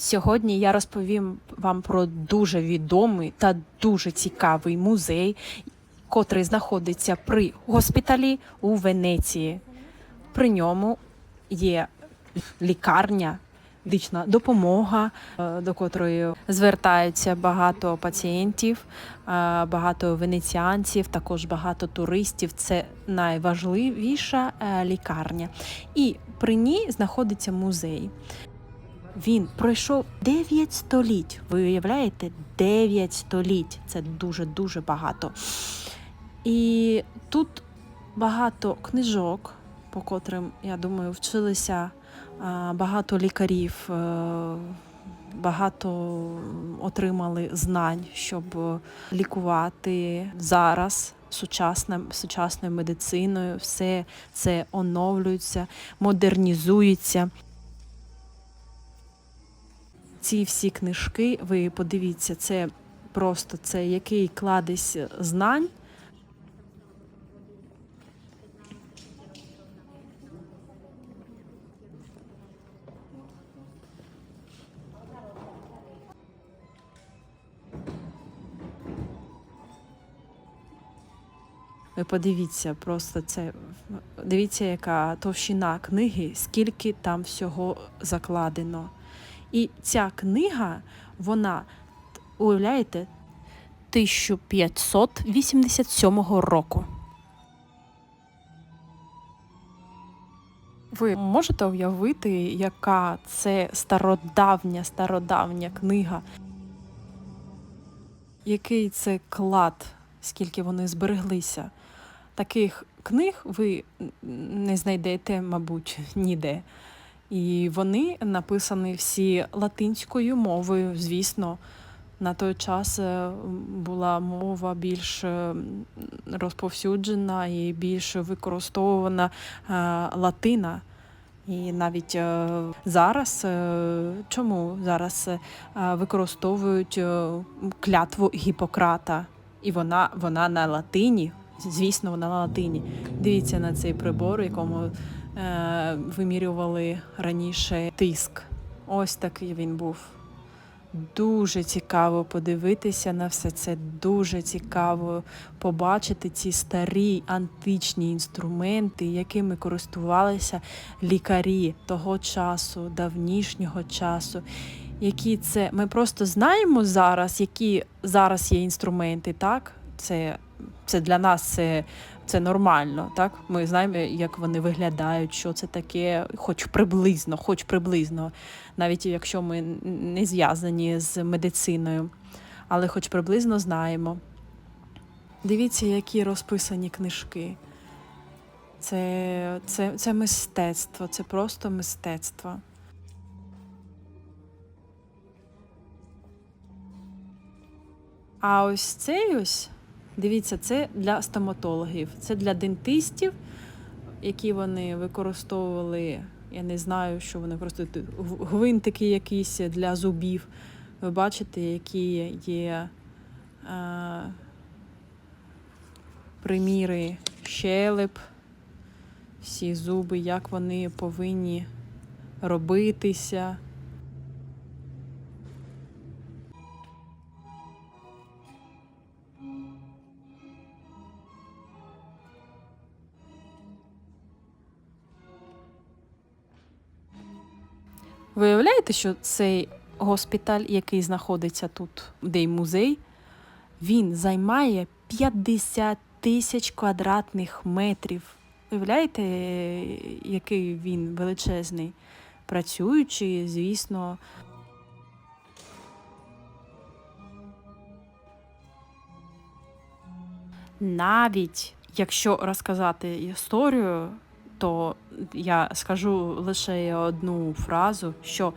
Сьогодні я розповім вам про дуже відомий та дуже цікавий музей, котрий знаходиться при госпіталі у Венеції. При ньому є лікарня, медична допомога, е, до котрої звертаються багато пацієнтів, е, багато венеціанців, також багато туристів. Це найважливіша е, лікарня. І при ній знаходиться музей. Він пройшов 9 століть. Ви уявляєте? 9 століть. Це дуже-дуже багато. І тут багато книжок, по котрим, я думаю, вчилися багато лікарів, е, багато отримали знань, щоб лікувати зараз. Сучасним, сучасною медициною все це оновлюється, модернізується ці всі книжки, ви подивіться, це просто це який кладезь знань. Ви подивіться, просто це дивіться, яка товщина книги, скільки там всього закладено. І ця книга, вона, уявляєте, 1587 року. Ви можете уявити, яка це стародавня, стародавня книга? Який це клад, скільки вони збереглися? Таких книг ви не знайдете, мабуть, ніде. І вони написані всі латинською мовою, звісно. На той час е, була мова більш е, розповсюджена і більш використовувана е, латина. І навіть зараз чому зараз використовують клятву Гіппократа, і вона, вона на латині. Звісно, вона на латині. Дивіться на цей прибор, якому вимірювали раніше тиск. Ось такий він був. Дуже цікаво подивитися на все це. Дуже цікаво побачити ці старі античні інструменти, якими користувалися лікарі того часу, давнішнього часу. Які це ми просто знаємо зараз, які зараз є інструменти, так? Це, це для нас це, це нормально, так? Ми знаємо, як вони виглядають, що це таке, хоч приблизно, хоч приблизно, навіть якщо ми не зв'язані з медициною, але хоч приблизно знаємо. Дивіться, які розписані книжки. Це, це, це мистецтво, це просто мистецтво. А ось цей ось, дивіться, це для стоматологів, це для дентистів, які вони використовували. Я не знаю, що вони гв- гвинтики якісь для зубів. Ви бачите, які є е, приміри щелеп, всі зуби, як вони повинні робитися. Ви уявляєте, що цей госпіталь, який знаходиться тут, де й музей, він займає 50 тисяч квадратних метрів. Уявляєте, який він величезний? Працюючи, звісно. Навіть якщо розказати історію, то я скажу лише одну фразу, що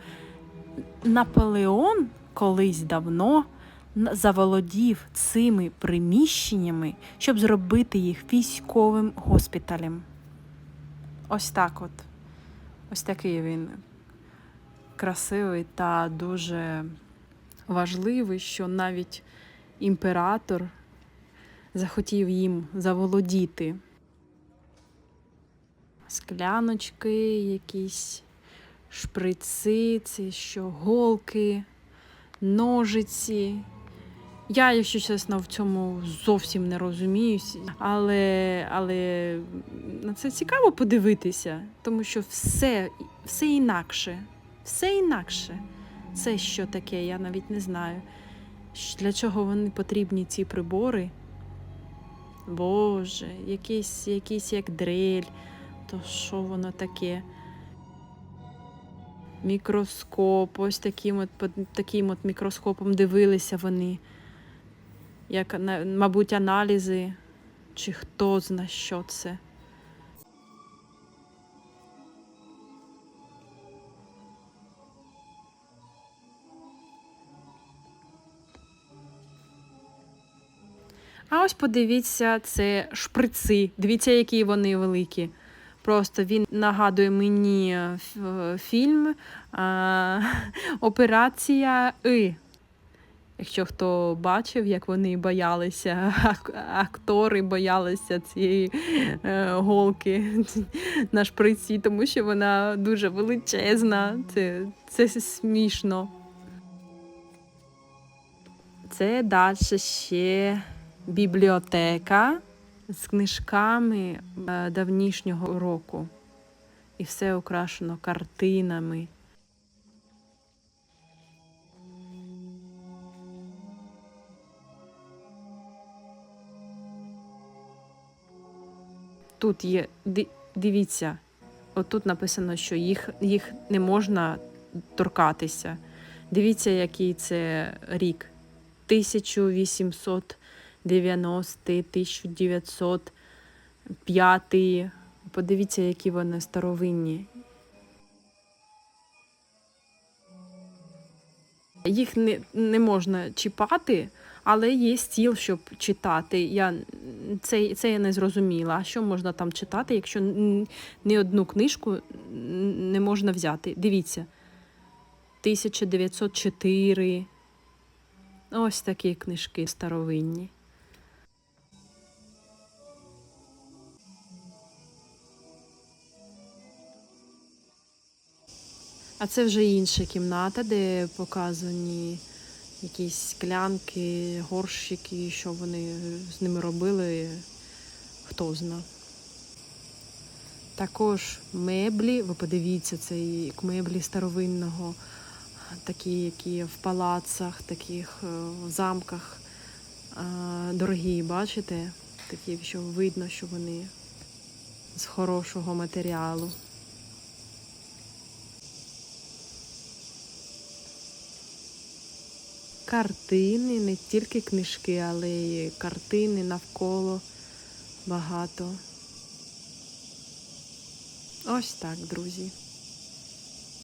Наполеон колись давно заволодів цими приміщеннями, щоб зробити їх військовим госпіталем. Ось так от. Ось такий він красивий та дуже важливий, що навіть імператор захотів їм заволодіти. Скляночки, якісь шприци, це що голки, ножиці. Я, якщо чесно, в цьому зовсім не розуміюсь, але, але на це цікаво подивитися, тому що все, все інакше. Все інакше. Це що таке, я навіть не знаю. Для чого вони потрібні ці прибори? Боже, якийсь, якийсь як дрель, то що воно таке? Мікроскоп, ось таким от, таким от мікроскопом дивилися вони. Як, мабуть, аналізи, чи хто зна, що це. А ось подивіться, це шприци. Дивіться, які вони великі. Просто він нагадує мені е, е, фільм а, Операція И. Якщо хто бачив, як вони боялися, актори боялися цієї е, голки на шприці, тому що вона дуже величезна. Це, це смішно. Це далі ще бібліотека з книжками е, давнішнього року. І все украшено картинами. Тут є, дивіться, отут написано, що їх, їх не можна торкатися. Дивіться, який це рік. 1890, 1905. Подивіться, які вони старовинні. Їх не, не можна чіпати, але є стіл, щоб читати. Я, це, це я не зрозуміла. Що можна там читати, якщо ні одну книжку не можна взяти? Дивіться. 1904. Ось такі книжки старовинні. А це вже інша кімната, де показані якісь склянки, горщики, що вони з ними робили, хто зна. Також меблі, ви подивіться, це як меблі старовинного, такі, які в палацах, таких е, в замках. Дорогі, бачите? Такі, що видно, що вони з хорошого матеріалу. Картини, не тільки книжки, але й картини навколо багато. Ось так, друзі.